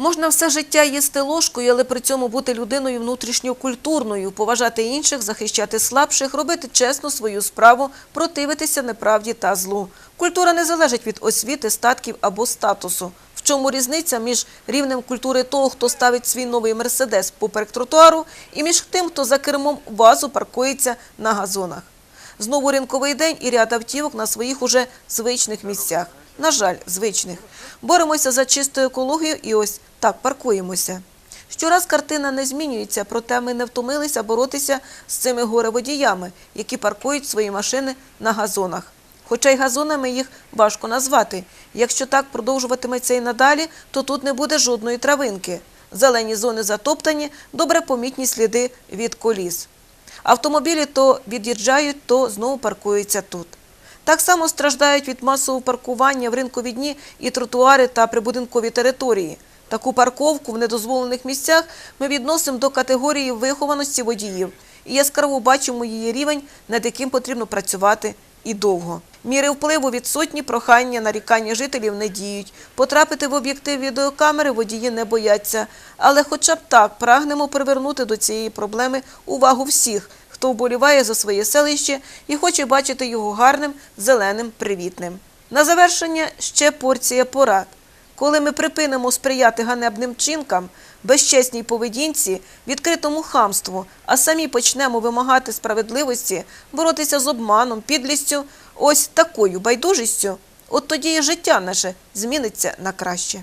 Можна все життя їсти ложкою, але при цьому бути людиною внутрішньокультурною, поважати інших, захищати слабших, робити чесно свою справу, противитися неправді та злу. Культура не залежить від освіти, статків або статусу. В чому різниця між рівнем культури того, хто ставить свій новий мерседес поперек тротуару, і між тим, хто за кермом вазу паркується на газонах? Знову ринковий день і ряд автівок на своїх уже звичних місцях. На жаль, звичних. Боремося за чисту екологію і ось так паркуємося. Щораз картина не змінюється, проте ми не втомилися боротися з цими горе-водіями, які паркують свої машини на газонах. Хоча й газонами їх важко назвати. Якщо так продовжуватиметься і надалі, то тут не буде жодної травинки. Зелені зони затоптані, добре помітні сліди від коліс. Автомобілі то від'їжджають, то знову паркуються тут. Так само страждають від масового паркування в ринкові дні і тротуари та прибудинкові території. Таку парковку в недозволених місцях ми відносимо до категорії вихованості водіїв і яскраво бачимо її рівень, над яким потрібно працювати і довго. Міри впливу відсутні, прохання, нарікання жителів не діють. Потрапити в об'єктив відеокамери водії не бояться. Але хоча б так прагнемо привернути до цієї проблеми увагу всіх, хто вболіває за своє селище і хоче бачити його гарним, зеленим, привітним. На завершення ще порція порад. Коли ми припинимо сприяти ганебним чинкам, безчесній поведінці, відкритому хамству, а самі почнемо вимагати справедливості, боротися з обманом, підлістю, ось такою байдужістю, от тоді і життя наше зміниться на краще.